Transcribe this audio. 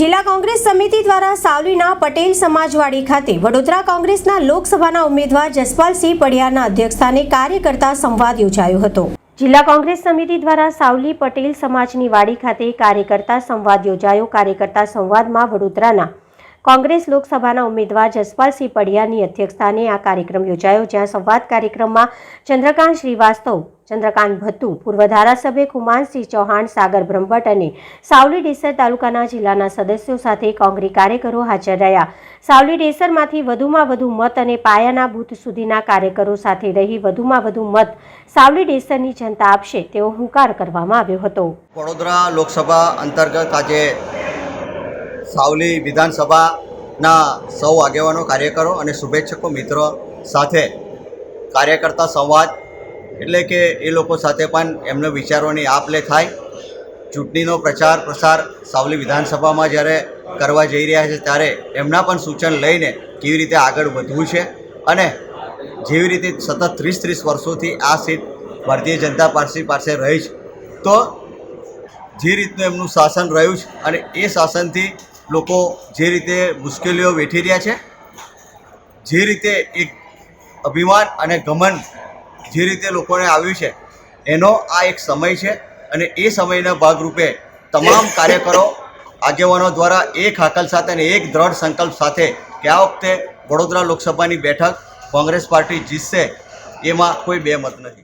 જિલ્લા કોંગ્રેસ સમિતિ દ્વારા સાવલીના પટેલ સમાજવાડી ખાતે વડોદરા કોંગ્રેસના લોકસભાના ઉમેદવાર જસપાલસિંહ પડિયારના અધ્યક્ષસ્થાને કાર્યકર્તા સંવાદ યોજાયો હતો. જિલ્લા કોંગ્રેસ સમિતિ દ્વારા સાવલી પટેલ સમાજની વાડી ખાતે કાર્યકર્તા સંવાદ યોજાયો. કાર્યકર્તા સંવાદમાં વડોદરાના કોંગ્રેસ લોકસભાના ઉમેદવાર જસપાલસિંહ પડિયાની અધ્યક્ષસ્થાને આ કાર્યક્રમ યોજાયો, જ્યાં સંવાદ કાર્યક્રમમાં ચંદ્રકાંત શ્રીવાસ્તવ, ચંદ્રકાંત ભત્તુ પૂર્વ ધારાસભ્ય કુમારસિંહ ચૌહાણ, સાગર બ્રહ્મભટ્ટ અને સાવલી ડેસર તાલુકાના જિલ્લાના સદસ્યો સાથે કોંગ્રેસ કાર્યકરો હાજર રહ્યા. સાવલી ડેસરમાંથી વધુમાં વધુ મત અને પાયાના બૂથ સુધીના કાર્યકરો સાથે રહી વધુમાં વધુ મત સાવલી ડેસરની જનતા આપશે તેવો હુંકાર કરવામાં આવ્યો હતો. વડોદરા લોકસભા અંતર્ગત આજે સાવલી વિધાનસભાના સૌ આગેવાનો, કાર્યકરો અને શુભેચ્છકો મિત્રો સાથે કાર્યકર્તા સંવાદ એટલે કે એ લોકો સાથે પણ એમના વિચારોની આપ લે થાય. ચૂંટણીનો પ્રચાર પ્રસાર સાવલી વિધાનસભામાં જ્યારે કરવા જઈ રહ્યા છે ત્યારે એમના પણ સૂચન લઈને કેવી રીતે આગળ વધવું છે અને જેવી રીતે સતત ત્રીસ ત્રીસ વર્ષોથી આ સીટ ભારતીય જનતા પાર્ટી પાસે રહી છે. તો જે રીતનું એમનું શાસન રહ્યું છે અને એ શાસનથી લોકો જે રીતે મુશ્કેલીઓ વેઠી રહ્યા છે, જે રીતે એક અભિમાન અને ગમન જે રીતે લોકોને આવ્યું છે, એનો આ એક સમય છે અને એ સમયના ભાગરૂપે તમામ કાર્યકરો, આગેવાનો દ્વારા એક હાકલ સાથે અને એક દ્રઢ સંકલ્પ સાથે કે આ વખતે વડોદરા લોકસભાની બેઠક કોંગ્રેસ પાર્ટી જીતશે, એમાં કોઈ બે મત નથી.